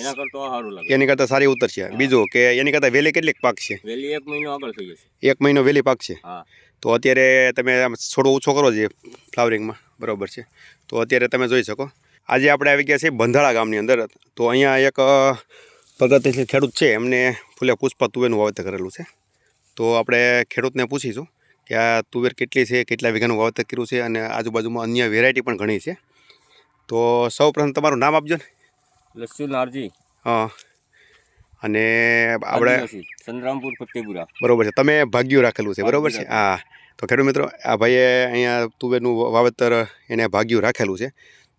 એના કરતા સારું લાગે. એની કરતાં સારી ઉતરશે બીજું કે એની કરતાં વહેલી કેટલીક પાકશે વહેલી એક મહિનો આગળ થઈ જશે એક મહિનો વહેલી પાક છે? તો અત્યારે તમે આમ છોડો ઓછો કરો છે ફ્લાવરિંગમાં બરાબર છે? તો અત્યારે તમે જોઈ શકો. આજે આપણે આવી ગયા છીએ બંધાળા ગામની અંદર. તો અહીંયા એક પ્રગતિશીલ ખેડૂત છે. એમને ફૂલે પુષ્પા તુવેરનું વાવેતર કરેલું છે. તો આપણે ખેડૂતને પૂછીશું કે આ તુવેર કેટલી છે કેટલા વીઘાનું વાવેતર કર્યું છે? અને આજુબાજુમાં અન્ય વેરાયટી પણ ઘણી છે. તો સૌ પ્રથમ તમારું નામ આપજો ને. લસ્સુ નારજી. હા. અને આપણે સંતરામપુર ફતેપુરા. બરોબર છે. તમે ભાગ્યું રાખેલું છે. બરોબર છે? હા. તો ખેડૂત મિત્રો આ ભાઈએ અહીંયા તુવેરનું વાવેતર એને ભાગ્યું રાખેલું છે.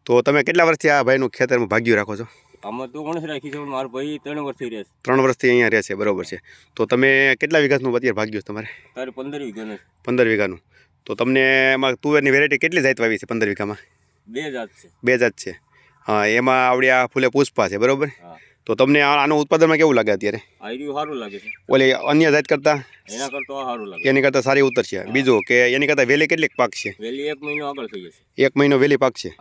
તો તમે કેટલા વર્ષથી આ ભાઈનું ખેતરમાં ભાગ્યું રાખો છો? આમાં તો ગણેશ રાખી છે મારો ભાઈ ત્રણ વર્ષથી રહે છે. ત્રણ વર્ષથી અહીંયા રહે છે. બરોબર છે. તો તમે કેટલા વીઘાનું અત્યારે ભાગ્યું છે તમારે? તારે પંદર વીઘાનું. પંદર વીઘાનું. તો તમને એમાં તુવેરની વેરાયટી કેટલી જાત વાવી છે પંદર વીઘામાં? બે જાત છે. બે જાત છે. હા એમાં આવડી આ ફૂલે પુષ્પા છે બરોબર? તો તમને આનું ઉત્પાદનમાં કેવું લાગે અત્યારે? સારું લાગે છે. ઓલી અન્ય જાત કરતાં? એના કરતા સારું લાગે એની કરતાં સારી ઉતરશે બીજું કે એની કરતાં વહેલી કેટલીક પાક છે? વેલી એક મહિનો આગળ થઈ જશે. એક મહિનો વહેલી પાક છે?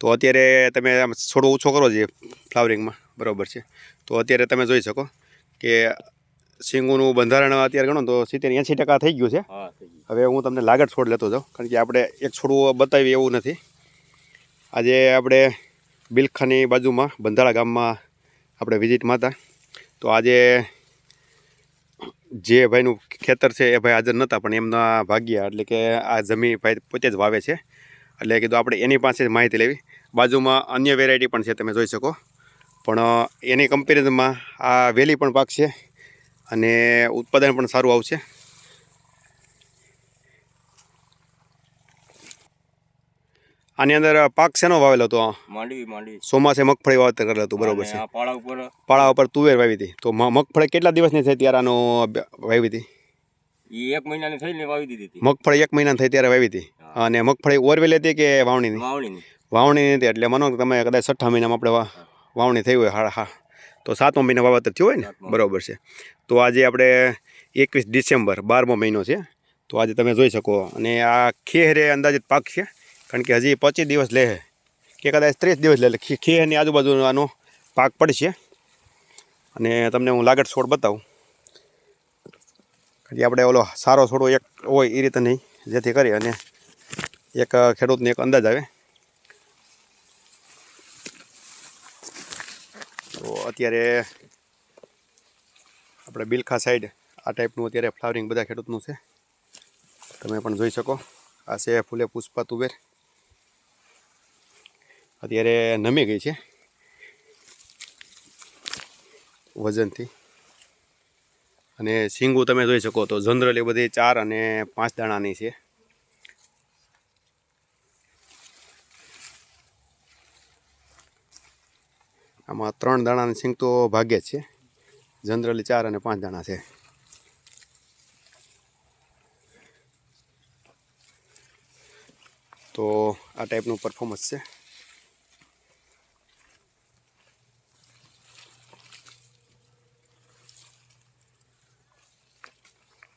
તો અત્યારે તમે આમ છોડો ઓછો કરો છે ફ્લાવરિંગમાં બરાબર છે? તો અત્યારે તમે જોઈ શકો કે સિંગોનું બંધારણ અત્યારે ગણો તો સિત્તેર એંસી ટકા થઈ ગયું છે. હવે હું તમને લાગત છોડ લેતો જાઉં કારણ કે આપણે એક છોડવું બતાવીએ એવું નથી. આજે આપણે બિલખાની બાજુમાં બંધાળા ગામમાં આપણે વિઝિટમાં હતા તો આજે જે ભાઈનું ખેતર છે એ ભાઈ હાજર નહોતા, પણ એમના ભાગ્યા, એટલે કે આ જમીન ભાઈ પોતે જ વાવે છે. એટલે કીધું આપણે એની પાસે માહિતી લેવી. બાજુમાં અન્ય વેરાયટી પણ છે, તમે જોઈ શકો. પણ એની કમ્પેરિઝનમાં આ વેલી પણ પાક છે અને ઉત્પાદન પણ સારું આવશે. આની અંદર પાક શેનો વાવેલો હતો? માંડવી માંડવી. ચોમાસે મગફળી વાવેતર કરેલું હતું બરોબર છે. પાળા ઉપર પાળા ઉપર તુવેર વાવી હતી. તો મગફળી કેટલા દિવસની થઈ ત્યારે આનો વાવી હતી? એક મહિનાની થઈને વાવી દીધી હતી. મગફળી એક મહિના થઈ ત્યારે વાવી હતી? અને મગફળી ઓરવેલી હતી કે વાવણીની. વાવણીની વાવણી હતી એટલે માનો કે તમે કદાચ છઠ્ઠા મહિનામાં આપણે વાવણી થઈ હોય હા હા. તો સાતમા મહિના વાવેતર થયું હોય ને. બરોબર છે. તો આજે આપણે એકવીસ ડિસેમ્બર બારમો મહિનો છે. તો આજે તમે જોઈ શકો. અને આ ખેહરે અંદાજિત પાક છે? કારણ કે હજી પચીસ દિવસ લે કે કદાચ ત્રીસ દિવસ લે, એટલે ખે- ખેહરની આજુબાજુ આનો પાક પડશે. અને તમને હું લાગટ છોડ બતાવું. કે આપણે ઓલો સારો છોડો એક હોય એ રીતે નહીં, જેથી કરી અને એક ખેડૂતને એક અંદાજ આવે. તો અત્યારે આપણે બિલખા સાઈડ આ ટાઈપનું અત્યારે ફ્લાવરિંગ બધા ખેડૂતનું છે. તમે પણ જોઈ શકો. આ છે ફૂલે પુષ્પા તુવેર અત્યારે નમી ગઈ છે. વજનથી. અને સિંગુ તમે જોઈ શકો તો જનરલી બધી ચાર અને પાંચ દાણાની છે. આમાં ત્રણ દાણાની સિંગ તો ભાગ્યે જ છે. જનરલી ચાર અને પાંચ દાણા છે. તો આ ટાઈપનું પરફોર્મન્સ છે.